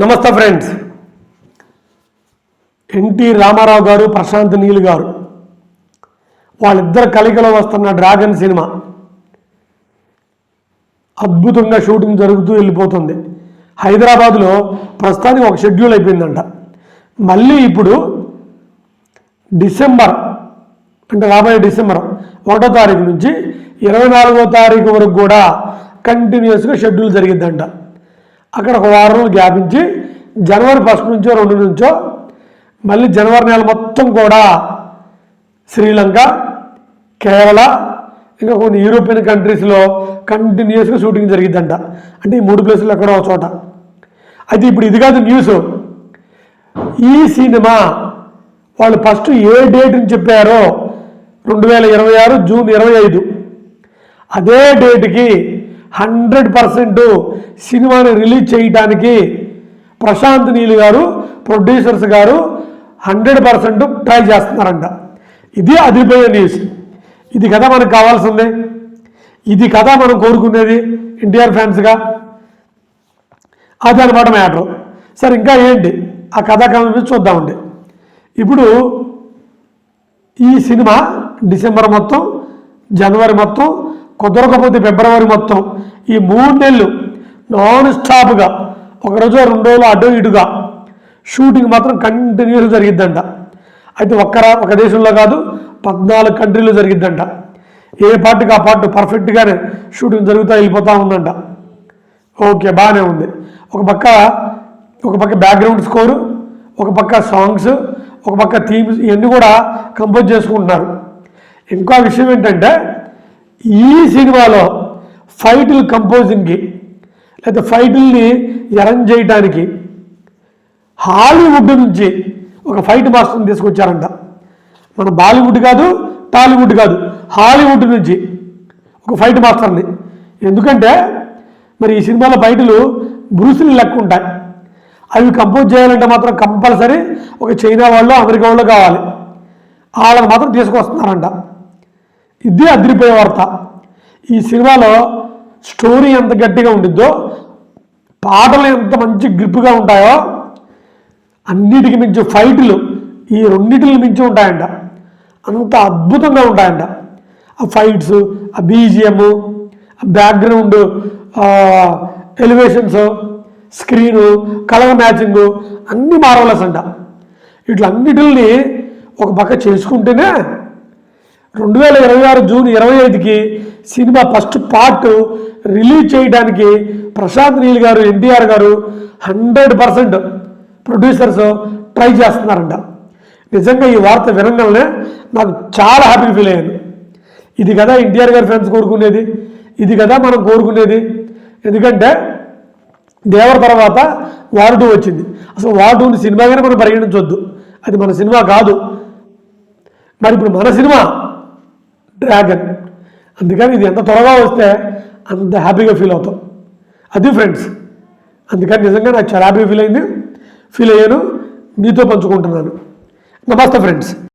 నమస్తే friends. NT Ramarao గారు ప్రశాంత్ నీల్ గారు వాళ్ళిద్దరు కలికలో వస్తున్న డ్రాగన్ సినిమా. అద్భుతంగా షూటింగ్ జరుగుతూ వెళ్ళిపోతుంది. హైదరాబాద్లో ప్రస్తుతానికి ఒక షెడ్యూల్ అయిపోయిందంట. మళ్ళీ ఇప్పుడు డిసెంబర్ అంటే రాబోయే డిసెంబర్ ఒకటో తారీఖు నుంచి ఇరవై నాలుగో తారీఖు వరకు కూడా కంటిన్యూస్గా షెడ్యూల్ జరిగిద్దంట. అక్కడ ఒక వారం గ్యాపించి జనవరి ఫస్ట్ నుంచో రెండు నుంచో మళ్ళీ జనవరి నెల మొత్తం కూడా శ్రీలంక కేరళ ఇంకా కొన్ని యూరోపియన్ కంట్రీస్లో కంటిన్యూస్గా షూటింగ్ జరిగిద్దంట. అంటే ఈ మూడు ప్లేసులు ఎక్కడో ఒక చోట. అయితే ఇప్పుడు ఇది కాదు న్యూస్ ఈ సినిమా వాళ్ళు ఫస్ట్ ఏ డేట్ అని చెప్పారో రెండు వేల ఇరవై ఆరు జూన్ ఇరవై ఐదు. అదే డేట్కి హండ్రెడ్ పర్సెంట్ సినిమాని రిలీజ్ చేయడానికి ప్రశాంత్ నీల్ గారు ప్రొడ్యూసర్స్ గారు హండ్రెడ్ పర్సెంట్ ట్రై చేస్తున్నారంట. ఇది అదిరిపోయే న్యూస్ ఇది కదా మనకు కావాల్సిందే. ఇది కదా మనం కోరుకునేది ఎన్టీఆర్ ఫ్యాన్స్గా. అది అనమాట మ్యాటర్. సరే ఇంకా ఏంటి? ఆ కథాక్రమం మీద చూద్దామండి. ఇప్పుడు ఈ సినిమా డిసెంబర్ మొత్తం జనవరి మొత్తం కుదరకపోతే ఫిబ్రవరి మొత్తం ఈ మూడు నెలలు నాన్ స్టాప్గా ఒకరోజు రెండు రోజులు అటు ఇటుగా షూటింగ్ మాత్రం కంటిన్యూస్ జరిగిద్దంట. అయితే ఒక్క ఒక దేశంలో కాదు పద్నాలుగు కంట్రీలో జరిగిద్దంట. ఏ పార్ట్కి ఆ పార్ట్ పర్ఫెక్ట్గానే షూటింగ్ జరుగుతూ వెళ్ళిపోతూ ఉందంట. ఓకే బాగానే ఉంది. ఒక పక్క ఒక పక్క బ్యాక్గ్రౌండ్ స్కోరు ఒక పక్క సాంగ్స్ ఒక పక్క థీమ్స్ ఇవన్నీ కూడా కంపోజ్ చేసుకుంటున్నారు. ఇంకో విషయం ఏంటంటే ఈ సినిమాలో ఫైటిల్ కంపోజింగ్కి లేదా ఫైటిల్ని అరేంజ్ చేయడానికి హాలీవుడ్ నుంచి ఒక ఫైట్ మాస్టర్ని తీసుకొచ్చారంట. మన బాలీవుడ్ కాదు టాలీవుడ్ కాదు హాలీవుడ్ నుంచి ఒక ఫైట్ మాస్టర్ని. ఎందుకంటే మరి ఈ సినిమాలో ఫైటులు బ్రూసులు లెక్క ఉంటాయి. అవి కంపోజ్ చేయాలంటే మాత్రం కంపల్సరీ ఒక చైనా వాళ్ళు అమెరికా వాళ్ళు కావాలి. వాళ్ళని మాత్రం తీసుకొస్తున్నారంట. ఇది అదిరిపోయే వార్త. ఈ సినిమాలో స్టోరీ ఎంత గట్టిగా ఉండిద్దో పాటలు ఎంత మంచి గ్రిప్గా ఉంటాయో అన్నిటికి మించి ఫైట్లు ఈ రెండింటిని మించి ఉంటాయంట. అంత అద్భుతంగా ఉంటాయంట. ఆ ఫైట్స్ ఆ బీజిఎం ఆ background elevations screen colour matching అన్నీ మారవలసంట అంట. వీటిలన్నిటిని ఒక పక్క చేసుకుంటేనే రెండు వేల ఇరవై ఆరు జూన్ ఇరవై ఐదుకి సినిమా ఫస్ట్ పార్ట్ రిలీజ్ చేయడానికి ప్రశాంత్ నీల్ గారు ఎన్టీఆర్ గారు హండ్రెడ్ పర్సెంట్ ప్రొడ్యూసర్స్ ట్రై చేస్తున్నారంట. నిజంగా ఈ వార్త వినగానే నాకు చాలా హ్యాపీ ఫీల్ అయ్యాను. ఇది కదా ఎన్టీఆర్ గారి ఫ్రెండ్స్ కోరుకునేది ఇది కదా మనం కోరుకునేది. ఎందుకంటే దేవర తర్వాత వార్ టూ వచ్చింది. అసలు వార్ టూని సినిమాగానే మనం పరిగణించవద్దు అది మన సినిమా కాదు. మరి ఇప్పుడు మన సినిమా డ్రాగన్. అందుకని ఇది ఎంత త్వరగా వస్తే అంత హ్యాపీగా ఫీల్ అవుతాం. అది ఫ్రెండ్స్ అందుకని నిజంగా నాకు చాలా హ్యాపీ ఫీల్ అయింది. ఫీల్ అయ్యాను. మీతో పంచుకుంటున్నాను. నమస్తే ఫ్రెండ్స్.